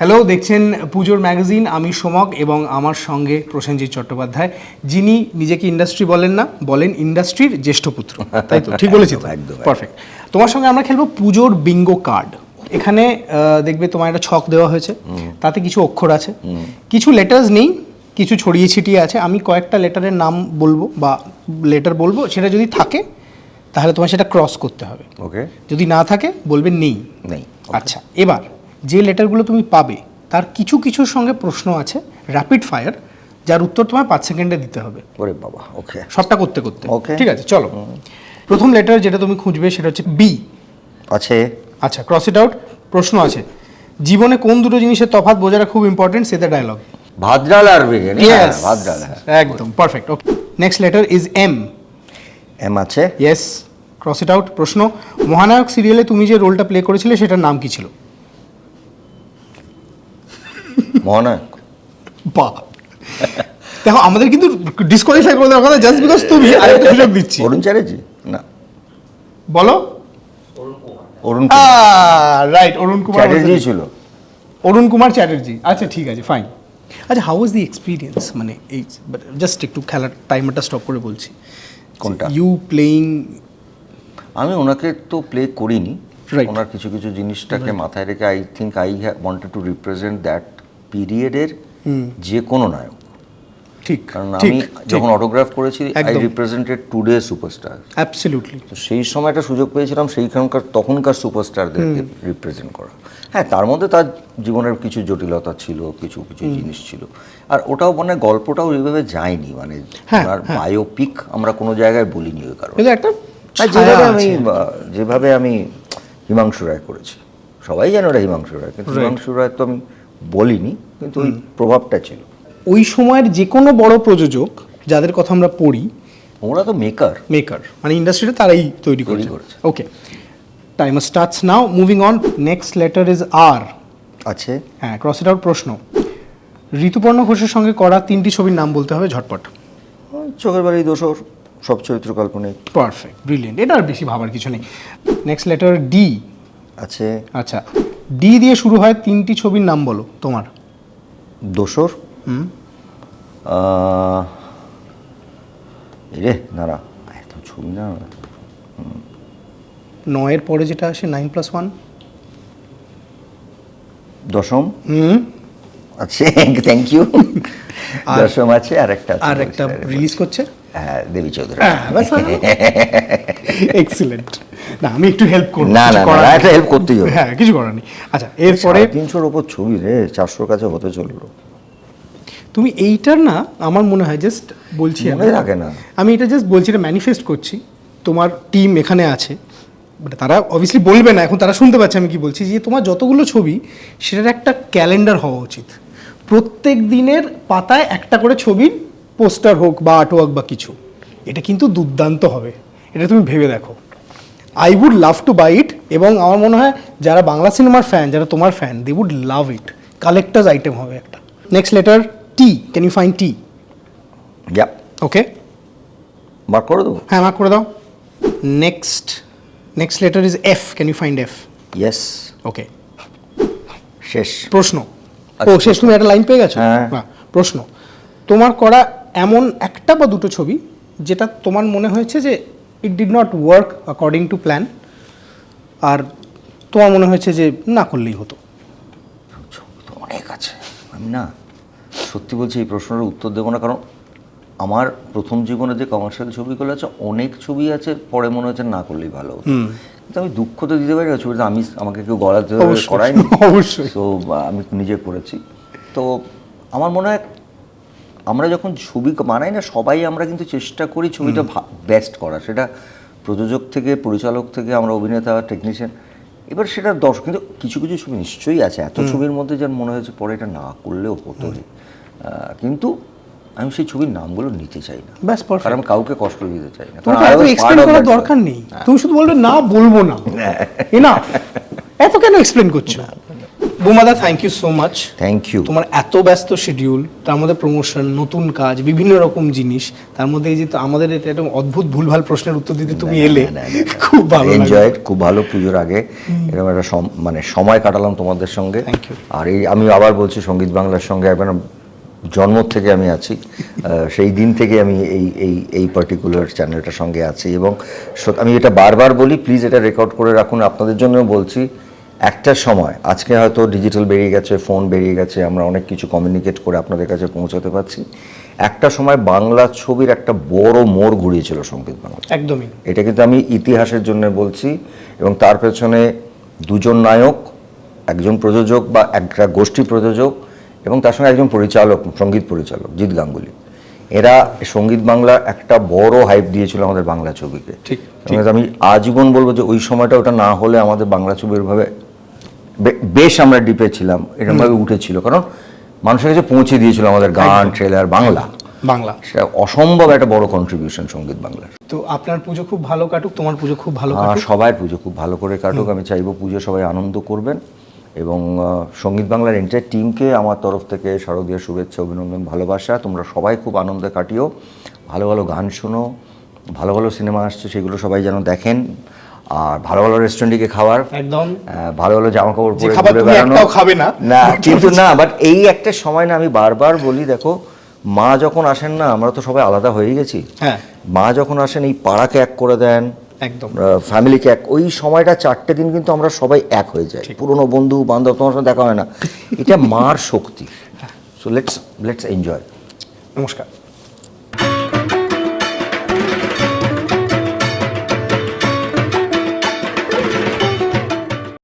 Hello দেখছেন পুজোর magazine আমি সোমক এবং আমার সঙ্গে প্রসেনজিৎ চট্টোপাধ্যায় যিনি নিজেকে ইন্ডাস্ট্রি বলেন না বলেন ইন্ডাস্ট্রির জ্যেষ্ঠ পুত্র। তাই তো? ঠিক বলেছি তো? একদম। পারফেক্ট তোমার সঙ্গে আমরা খেলব পুজোর বিঙ্গো কার্ড এখানে দেখবে তোমার একটা ছক দেওয়া হয়েছে। তাতে কিছু অক্ষর আছে। কিছু লেটার্স নেই কিছু ছড়িয়ে ছিটিয়ে আছে। আমি কয়েকটা লেটারের নাম বলব বা লেটার বলব সেটা যদি থাকে তাহলে তোমার সেটা ক্রস করতে হবে। ওকে যদি না থাকে বলবে নেই। নেই। আচ্ছা এবার যে লেটারগুলো তুমি পাবে তার কিছু কিছুর সঙ্গে প্রশ্ন আছে র্যাপিড ফায়ার যার উত্তর তোমায় পাঁচ সেকেন্ডে দিতে হবে। ওরে বাবা ওকে। সবটা করতে করতে। Okay. ঠিক আছে চলো। প্রথম লেটার যেটা তুমি খুঁজবে সেটা হচ্ছে বি আছে। আচ্ছা ক্রস ইট আউট প্রশ্ন আছে জীবনে কোন দুটো জিনিসের তফাৎ বোঝাটা খুব ইম্পর্টেন্ট সেটা ডায়লগ ভাত ডাল আর ডাল হ্যাঁ। একদম perfect okay next letter is M M আছে। ইয়েস ক্রস ইট আউট প্রশ্ন মহানায়ক সিরিয়ালে তুমি যে রোলটা প্লে করেছিলে সেটার নাম কি ছিল? মহানায়ক বা দেখো আমাদের কিন্তু ডিসকোয়ালিফাই করে দেওয়ার কথা জাস্ট বিকজ তুমি আরেকটা সুযোগ দিচ্ছি। অরুণ চ্যাটার্জি? না। বলো। অরুণ রাইট অরুণ কুমার। চ্যাটার্জি ছিল। অরুণ কুমার চ্যাটার্জি। আচ্ছা ঠিক আছে ফাইন আচ্ছা হাউ ইজ দি এক্সপিরিয়েন্স মানে এই জাস্ট একটু খেলার টাইমারটা স্টপ করে বলছি। কোনটা? ইউ প্লেইং আমি ওনাকে তো প্লে করিনি. ওনার কিছু কিছু জিনিসটাকে মাথায় রেখে I think I wanted to represent that পিরিয়ডের যে কোনো নায়ক। ঠিক কারণ আমি যখন অটোগ্রাফ করেছি I represented today superstar absolutely তো সেই সময় একটা সুযোগ পেয়েছিলাম সেইখানকার তখনকার সুপারস্টারদেরকে রিপ্রেজেন্ট করা। হ্যাঁ তার মধ্যে তার জীবনের কিছু জটিলতা ছিল কিছু কিছু জিনিস ছিল। আর ওটাও মানে গল্পটাও ওইভাবে যায়নি মানে হ্যাঁ, ওনার বায়োপিক আমরা কোনো জায়গায় বলিনি ওই কারণে। একটা যেভাবে আমি যেভাবে আমি হিমাংশু রায় করেছি। সবাই জানে ওটা হিমাংশু রায় কিন্তু হিমাংশু রায় তো আমি বলিনি কিন্তু ওই প্রভাবটা ছিল। ওই সময়ের যে কোনো বড় প্রযোজক যাদের কথা আমরা পড়ি ওরা তো মেকার মেকার মানে ইন্ডাস্ট্রিতে তারাই তৈরি করেছে। করেছে। Okay timer starts now moving on next letter is R আছে। হ্যাঁ ক্রস ইট আউট প্রশ্ন। ঋতুপর্ণ ঘোষের সঙ্গে করা তিনটি ছবির নাম বলতে হবে ঝটপট। চোখের বাড়ি দোষর সব চরিত্র কাল্পনিক। পারফেক্ট ব্রিলিয়েন্ট এটা আর বেশি ভাবার কিছু নেই। নেক্সট লেটার ডি আছে। আচ্ছা ডি দিয়ে শুরু হয় তিনটি ছবির নাম বলো তোমার। দোসর? এই রে দাঁড়া এত ছবি না। নয়ের পরে যেটা আসে নাইন প্লাস ওয়ান? দশম? হুম। আছে থ্যাংক ইউ দশম আছে আর একটা আর একটা রিলিজ করছে? হ্যাঁ দেবী চৌধুরী। এক্সিলেন্ট না আমি একটু হেল্প করব না, না, না, একটা help করতেই হবে। হ্যাঁ কিছু করার নেই। আচ্ছা এরপরে সাড়ে তিনশোর ওপর ছবি রে চারশোর কাছে হতে চলল। তুমি এইটার না আমার মনে হয় জাস্ট বলছি। মনে থাকে না। আমি এটা জাস্ট বলছি এটা ম্যানিফেস্ট করছি। তোমার টিম এখানে আছে। মানে তারা অবভিয়াসলি বলবে না এখন তারা শুনতে পাচ্ছে আমি কি বলছি যে তোমার যতগুলো ছবি সেটার একটা ক্যালেন্ডার হওয়া উচিত। প্রত্যেক দিনের পাতায় একটা করে ছবির পোস্টার হোক বা আর্ট বা কিছু। এটা কিন্তু দুর্দান্ত হবে। এটা তুমি ভেবে দেখো। I would love to buy it এবং আমার মনে হয় যারা বাংলা সিনেমার ফ্যান যারা তোমার fan they would love it collector's item হবে একটা। Next letter T can you find T okay mark করে দেবো? হ্যাঁ মার্ক করে দাও। Next next letter is F can you find F yes okay শেষ। প্রশ্ন। ও আচ্ছা, শেষ তুমি একটা লাইন পেয়ে গেছো? হ্যাঁ। প্রশ্ন। তোমার করা এমন একটা বা দুটো ছবি যেটা তোমার মনে হয়েছে যে it did not work according to plan আর তোমার মনে হয়েছে যে না করলেই হতো। তো অনেক আছে। আমি না সত্যি বলছি এই প্রশ্নের উত্তর দেবো না কারণ আমার প্রথম জীবনে যে কমার্শিয়াল ছবিগুলো আছে অনেক ছবি আছে পরে মনে হচ্ছে না করলেই ভালো হতো। কিন্তু আমি দুঃখ তো দিতে পারি না ছবিটা আমি আমাকে কেউ গলাতে করায়নি। অবশ্যই। তো আমি নিজে করেছি। তো আমার মনে হয় আমরা যখন ছবি বানাই না সবাই আমরা কিন্তু চেষ্টা করি ছবিটা বেস্ট করা সেটা প্রযোজক থেকে পরিচালক থেকে আমরা অভিনেতা টেকনিশিয়ান এবার সেটা দর্শক কিন্তু কিছু কিছু ছবি নিশ্চয়ই আছে। এত ছবির মধ্যে যেন মনে হয়েছে পরে এটা না করলেও হতো। কিন্তু আমি সেই ছবির নামগুলো নিতে চাই না। ব্যাস. কারণ আমি কাউকে কষ্ট দিতে চাই না। তোমার এক্সপ্লেন করার দরকার নেই। তুমি শুধু বলবে না বলব না। এনা এত কেন এক্সপ্লেন করছ? বুমাদা thank you so much thank you তোমার এত ব্যস্ত শিডিউল তার মধ্যে প্রমোশন নতুন কাজ বিভিন্ন রকম জিনিস তার মধ্যে এই যে আমাদের এটা একটা অদ্ভুত ভুলভাল প্রশ্নের উত্তর দিতে তুমি এলে। খুব ভালো লাগল। এনজয়েড খুব ভালো পুজোর আগে। এরকম একটা মানে সময় কাটালাম তোমাদের সঙ্গে। থ্যাংক ইউ আর এই আমি আবার বলছি সংগীত বাংলার সঙ্গে একবার জন্ম থেকে আমি আছি। সেই দিন থেকে আমি এই এই এই পার্টিকুলার চ্যানেলটার সঙ্গে আছি। এবং আমি এটা বারবার বলি প্লিজ এটা রেকর্ড করে রাখুন। আপনাদের জন্য বলছি একটা সময় আজকে হয়তো ডিজিটাল বেরিয়ে গেছে ফোন বেরিয়ে গেছে আমরা অনেক কিছু কমিউনিকেট করে আপনাদের কাছে পৌঁছাতে পারছি। একটা সময় বাংলা ছবির একটা বড় মোড় ঘুরিয়েছিল সংগীত বাংলা। একদমই। এটা কিন্তু আমি ইতিহাসের জন্য বলছি এবং তার পেছনে দুজন নায়ক একজন প্রযোজক বা একটা গোষ্ঠী প্রযোজক এবং তার সঙ্গে একজন পরিচালক সংগীত পরিচালক জিৎ গাঙ্গুলি। এরা সংগীত বাংলা একটা বড় হাইপ দিয়েছিল আমাদের বাংলা ছবিকে। ঠিক, আমি আজীবন বলব যে ওই সময়টা ওটা না হলে আমাদের বাংলা ছবি ওইভাবে বে- বেশ আমরা ডিপে ছিলাম এরকমভাবে উঠেছিল কারণ মানুষের কাছে পৌঁছে দিয়েছিল আমাদের গান ট্রেলার বাংলা। বাংলা। সেটা অসম্ভব একটা বড় কন্ট্রিবিউশন সংগীত বাংলার। তো আপনার পুজো খুব ভালো কাটুক তোমার পুজো খুব ভালো কাটুক। সবাই পুজো খুব ভালো করে কাটুক। আমি চাইব পুজো সবাই আনন্দ করবেন এবং সংগীত বাংলার এন্টার টিমকে আমার তরফ থেকে শারদীয় শুভেচ্ছা অভিনন্দন ভালোবাসা। তোমরা সবাই খুব আনন্দে কাটিও। ভালো ভালো গান শোনো। ভালো ভালো সিনেমা আসছে সেগুলো সবাই যেন দেখেন। আর ভালো ভালো রেস্টুরেন্টে গিয়ে খাওয়ার একদম। ভালো ভালো জামা কাপড় পরে ঘুরে বেড়ানো। খাবে না। না কিন্তু না বাট এই একটা সময় না আমি বারবার বলি দেখো মা যখন আসেন না আমরা তো সবাই আলাদা হয়ে গেছি। হ্যাঁ। মা যখন আসেন এই পাড়াকে এক করে দেন একদম। ফ্যামিলিকে এক ওই সময়টা চারটে দিন কিন্তু আমরা সবাই এক হয়ে যাই। পুরনো বন্ধু বান্ধব তোমার সাথে দেখা হয় না। এটা মার শক্তি। সো লেটস লেটস এনজয় নমস্কার।